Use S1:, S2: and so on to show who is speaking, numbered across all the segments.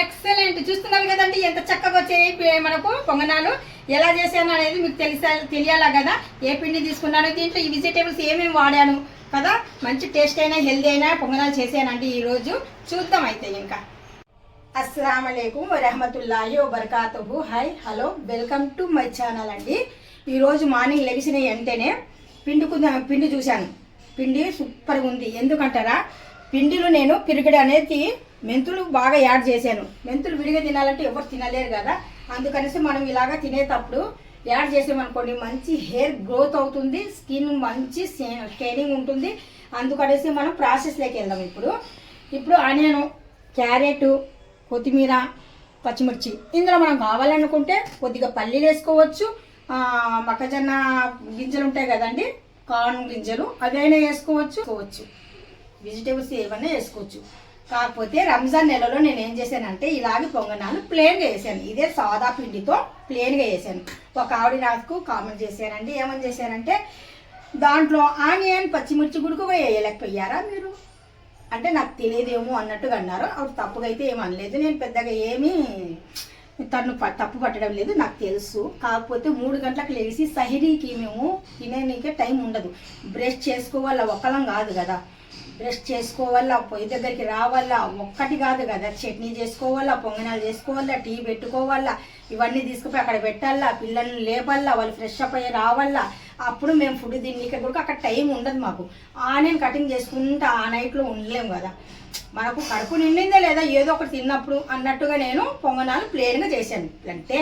S1: Excellent చూస్తున్నారు కదండి ఎంత చక్కగా వచ్చాయి మనకు పొంగనాలు. ఎలా చేశాను అనేది మీకు తెలిసా తెలియాలా కదా? ఏ పిండి తీసుకున్నాను దీంట్లో ఈ వెజిటేబుల్స్ ఏమేమి వాడాను కదా? మంచి టేస్ట్ అయినా హెల్దీ అయినా పొంగనాలు చేశానండి ఈరోజు. చూద్దాం అయితే ఇంకా. అస్సలం అయికు వరహమతుల్లాహి వబర్కాతుహు. Hi hello welcome to my channel అండి. ఈరోజు మార్నింగ్ లెగిసిన వెంటనే పిండికు పిండి చూశాను. పిండి సూపర్గా ఉంది. ఎందుకంటారా? పిండిలో నేను పిరుగుడు అనేది మెంతులు బాగా యాడ్ చేశాను. మెంతులు విడిగా తినాలంటే ఎవరు తినలేరు కదా? అందుకనేసి మనం ఇలాగా తినేటప్పుడు యాడ్ చేసామనుకోండి మంచి హెయిర్ గ్రోత్ అవుతుంది స్కిన్ మంచి షైనింగ్ ఉంటుంది. అందుకనేసి మనం ప్రాసెస్లోకి వెళ్దాం ఇప్పుడు. ఇప్పుడు ఆనియను క్యారెట్ కొత్తిమీర పచ్చిమిర్చి. ఇందులో మనం కావాలనుకుంటే కొద్దిగా పల్లీలు వేసుకోవచ్చు. మొక్కజొన్న గింజలు ఉంటాయి కదండి కార్న్ గింజలు అవైనా వేసుకోవచ్చు. వేసుకోవచ్చు. వెజిటేబుల్స్ ఏవైనా వేసుకోవచ్చు. కాకపోతే రంజాన్ నెలలో నేను ఏం చేశానంటే ఇలాగే పొంగనాలు ప్లేన్గా వేసాను ఇదే సాదా పిండితో ప్లేన్గా వేసాను ఒక ఆవిడ నాకు కామెంట్ చేశానండి ఏమని చేశారంటే దాంట్లో ఆనియన్ పచ్చిమిర్చి గుడుకు వేయలేకపోయారా మీరు? అంటే నాకు తెలియదేమో అన్నట్టుగా అన్నారు. ఆవిడ తప్పుగా అయితే ఏమీ అనలేదు. నేను పెద్దగా ఏమీ తను తప్పు పట్టడం లేదు నాకు తెలుసు. కాకపోతే మూడు గంటలకు లేచి సహిరీకి మేము తినేనికే టైం ఉండదు. బ్రష్ చేసుకోవాలా ఒక్కలం కాదు కదా. బ్రష్ చేసుకోవాలా పొయ్యి దగ్గరికి రావాలా? ఒక్కటి కాదు కదా చట్నీ చేసుకోవాలా పొంగనాలు చేసుకోవాలా టీ పెట్టుకోవాలా ఇవన్నీ తీసుకుపోయి అక్కడ పెట్టాలా పిల్లల్ని లేపల్లా వాళ్ళు ఫ్రెష్ అప్ అయ్యి రావాలా? అప్పుడు మేము ఫుడ్ తినక కూడా అక్కడ టైం ఉండదు మాకు. ఆ నేను కటింగ్ చేసుకుంటా ఆ నైట్లో ఉండలేము కదా. మనకు కడుపు నిండిందే లేదా ఏదో ఒకటి తిన్నప్పుడు అన్నట్టుగా నేను పొంగనాలు ప్లేన్గా చేశాను. అంటే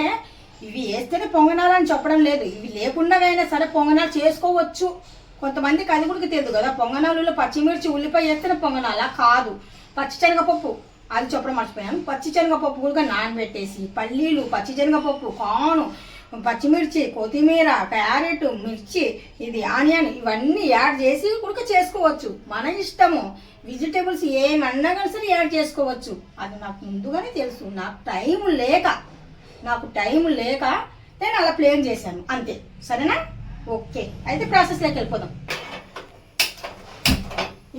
S1: ఇవి వేస్తేనే పొంగనాలు అని చెప్పడం లేదు. ఇవి లేకుండా అయినా సరే పొంగనాలు చేసుకోవచ్చు. కొంతమందికి అది కూడా తెలియదు కదా. పొంగనాలలో పచ్చిమిర్చి ఉల్లిపాయ వేస్తేనే పొంగనాలా? కాదు. పచ్చిశనగపప్పు అది చెప్పడం మర్చిపోయాను. పచ్చి శనగపప్పు కూడా నానబెట్టేసి పల్లీలు పచ్చి శనగపప్పు కాను పచ్చిమిర్చి కొత్తిమీర క్యారెట్ మిర్చి ఇది ఆనియన్ ఇవన్నీ యాడ్ చేసి ఉడక చేసుకోవచ్చు. మన ఇష్టము. వెజిటేబుల్స్ ఏమన్నా కానీ సరే యాడ్ చేసుకోవచ్చు. అది నాకు ముందుగానే తెలుసు. నాకు టైం లేక. నాకు టైం లేక నేను అలా ప్లేన్ చేశాను. అంతే. సరేనా? ఓకే. అయితే ప్రాసెస్లోకి వెళ్ళిపోదాం.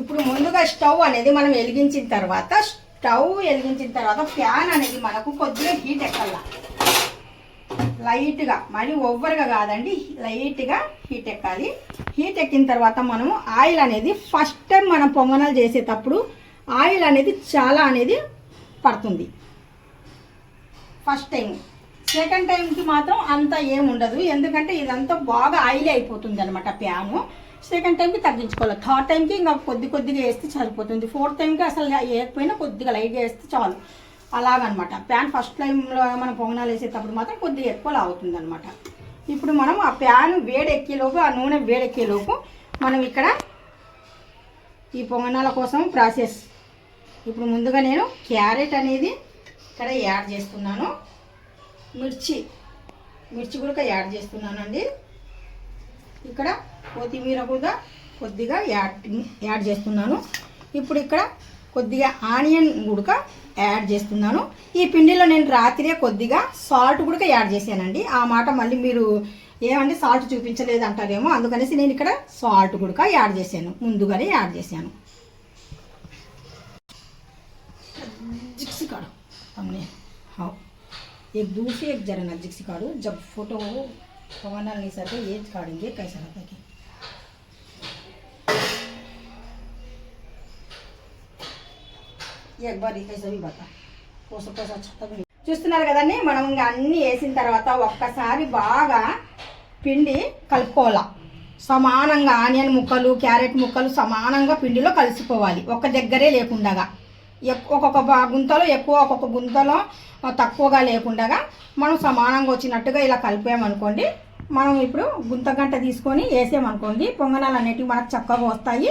S1: ఇప్పుడు ముందుగా స్టవ్ అనేది మనం వెలిగించిన తర్వాత స్టవ్ వెలిగించిన తర్వాత ఫ్యాన్ అనేది మనకు కొద్దిగా హీట్ ఎక్కాల లైట్గా మరి ఓవర్గా కాదండి లైట్గా హీట్ ఎక్కాలి. హీట్ ఎక్కిన తర్వాత మనము ఆయిల్ అనేది ఫస్ట్ టైం మనం పొంగనాలు చేసేటప్పుడు ఆయిల్ అనేది చాలా అనేది పడుతుంది. First time. సెకండ్ టైంకి మాత్రం అంత ఏముండదు ఎందుకంటే ఇదంతా బాగా ఆయిల్ అయిపోతుంది అనమాట ప్యాను సెకండ్ టైంకి తగ్గించుకోవాలి. థర్డ్ టైంకి ఇంకా కొద్ది కొద్దిగా వేస్తే సరిపోతుంది. ఫోర్త్ టైంకి అసలు వేయకపోయినా కొద్దిగా లైట్గా వేస్తే చాలు. అలాగనమాట. ప్యాన్ ఫస్ట్ టైంలో మనం పొంగనాలు వేసేటప్పుడు మాత్రం కొద్దిగా ఎక్కువ లాగుతుంది అనమాట ఇప్పుడు మనం ఆ ప్యాన్ వేడెక్కేలోపు ఆ నూనె వేడెక్కేలోపు మనం ఇక్కడ ఈ పొంగనాల కోసం ప్రాసెస్ ఇప్పుడు ముందుగా నేను క్యారెట్ అనేది ఇక్కడ యాడ్ చేస్తున్నాను. మిర్చి. మిర్చి కూడా యాడ్ చేస్తున్నానండి. ఇక్కడ కొత్తిమీర కూడా కొద్దిగా యాడ్ యాడ్ చేస్తున్నాను. ఇప్పుడు ఇక్కడ కొద్దిగా ఆనియన్ గుడక యాడ్ చేస్తున్నాను. ఈ పిండిలో నేను రాత్రి కొద్దిగా సాల్ట్ గుడక యాడ్ చేశానండి. ఆ మాట మళ్ళీ మీరు ఏమంటే సాల్ట్ చూపించలేదు అంటారేమో అందుకనేసి నేను ఇక్కడ సాల్ట్ గుడక యాడ్ చేశాను. ముందుగానే యాడ్ చేశాను. జిక్స్ కాడ. एक दूर से एक जरा नजदीक से काढो जब फोटो पवाना नहीं सकते ये काढ़ेंगे कैसा रहता है कि एक बार ऐसा भी बता कोसा कोसा अच्छा तक नहीं చూస్తున్నారు కదండి మనం ఇంకా అన్నీ వేసిన తర్వాత ఒక్కసారి బాగా పిండి కలుపుకోవాలా సమానంగా ఆనియన్ ముక్కలు క్యారెట్ ముక్కలు సమానంగా పిండిలో కలిసిపోవాలి ఒక దగ్గరే లేకుండగా ఎక్- ఒక్కొక్క గుంతలో ఎక్కువ ఒక్కొక్క గుంతలో తక్కువగా లేకుండగా మనం సమానంగా వచ్చినట్టుగా ఇలా కలిపామనుకోండి మనం ఇప్పుడు గుంత గంట తీసుకొని వేసామనుకోండి పొంగనాలు అనేటివి మనకు చక్కగా వస్తాయి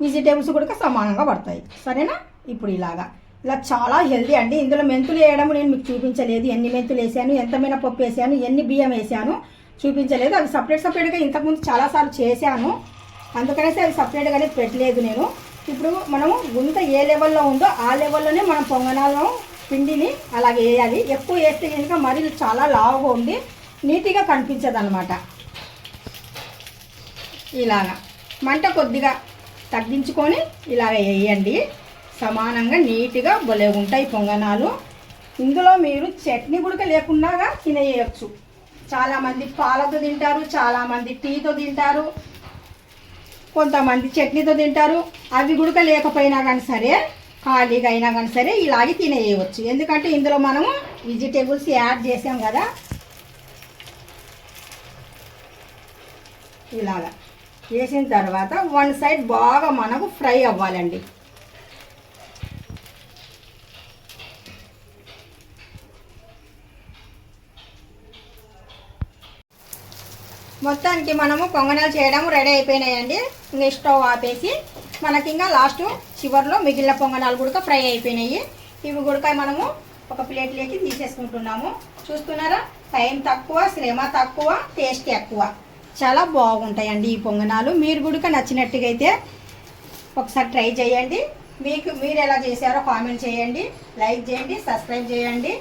S1: వెజిటేబుల్స్ కూడా సమానంగా పడతాయి. సరేనా? ఇప్పుడు ఇలాగా. ఇలా చాలా హెల్దీ అండి. ఇందులో మెంతులు వేయడం నేను మీకు చూపించలేదు. ఎన్ని మెంతులు వేసాను ఎంత మినపప్పు వేసాను ఎన్ని బియ్యం వేసాను చూపించలేదు. అవి సపరేట్ సపరేట్గా ఇంతకుముందు చాలాసార్లు చేశాను. అందుకనేసి అవి సపరేట్గానే పెట్టలేదు నేను. ఇప్పుడు మనము గుంత ఏ లెవెల్లో ఉందో ఆ లెవెల్లోనే మనం పొంగనాలను పిండిని అలాగే వేయాలి. ఎక్కువ వేస్తే కనుక మరి చాలా లావుగా ఉండి నీట్గా కనిపించదు అనమాట ఇలాగా. మంట కొద్దిగా తగ్గించుకొని ఇలాగ వేయండి. సమానంగా నీట్గా భలే ఉంటాయి పొంగనాలు. ఇందులో మీరు చట్నీ కూడా లేకుండా తినేయచ్చు. చాలామంది పాలతో తింటారు చాలామంది టీతో తింటారు. కొంతమంది చట్నీతో తింటారు అవి గుడక లేకపోయినా కానీ సరే ఖాళీగా అయినా కానీ సరే ఇలాగే తినేయవచ్చు. ఎందుకంటే ఇందులో మనము వెజిటేబుల్స్ యాడ్ చేసాం కదా. ఇలాగా వేసిన తర్వాత వన్ సైడ్ బాగా మనకు ఫ్రై అవ్వాలండి. మొత్తానికి మనము పొంగనాలు చేయడం రెడీ అయిపోయినాయండి. ఇంకా స్టవ్ ఆపేసి మనకి ఇంకా లాస్ట్ చివరిలో మిగిలిన పొంగనాలు కూడా ఫ్రై అయిపోయినాయి. ఇవి కూడా మనము ఒక ప్లేట్లోకి తీసేసుకుంటున్నాము. చూస్తున్నారా? టైం తక్కువ శ్రమ తక్కువ టేస్ట్ ఎక్కువ. చాలా బాగుంటాయండి ఈ పొంగనాలు. మీరు కూడా నచ్చినట్టుగా అయితే ఒకసారి ట్రై చేయండి. మీకు మీరు ఎలా చేశారో కామెంట్ చేయండి. లైక్ చేయండి సబ్స్క్రైబ్ చేయండి.